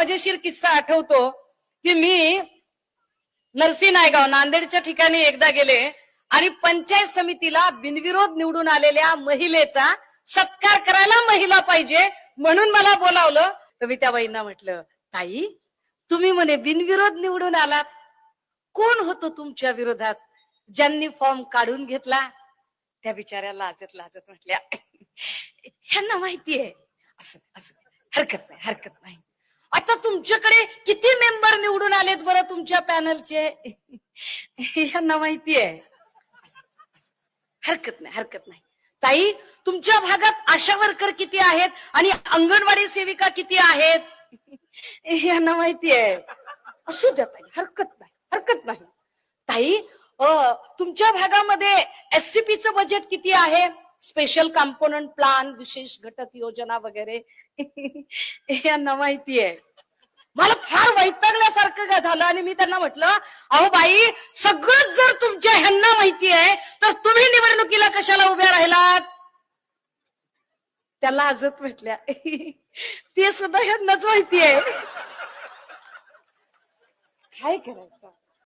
मजेशीर किस्सा आठवतो की मी नरसी नायगाव नांदेडच्या ठिकाणी एकदा गेले आणि पंचायत समितीला बिनविरोध निवडून आलेल्या महिलेचा सत्कार करायला महिला पाहिजे म्हणून मला बोलावलं. तर मी त्या बाईंना म्हटलं ताई तुम्ही म्हणे बिनविरोध निवडून आलात. कोण होतो तुमच्या विरोधात? ज्यांनी फॉर्म काढून घेतला? त्या बिचाऱ्या लाजत लाजत म्हटल्या ह्यांना माहितीये असं असं हरकत नाही हरकत नाही. आता तुमच्याकडे किती मेंबर निवडून आलेत बरं तुमच्या पॅनलचे यांना माहितीये आहे. हरकत नाही हरकत नाही. ताई तुमच्या भागात आशा वर्कर किती आहेत आणि अंगणवाडी सेविका किती आहेत? यांना माहिती आहे. असू द्या ताई हरकत नाही हरकत नाही. ताई तुमच्या भागामध्ये एससीपीचं बजेट किती आहे? स्पेशल कंपोनंट प्लान विशेष घटक योजना वगैरे? यांना माहिती आहे. मला फार वैतागल्यासारखं का झालं आणि मी त्यांना म्हटलं अहो बाई सगळंच जर तुमच्या ह्यांना माहिती आहे तर तुम्ही निवडणुकीला कशाला उभ्या राहिलात? त्याला आजत म्हटल्या ते सुद्धा ह्यांनाच माहिती आहे. काय करायचं?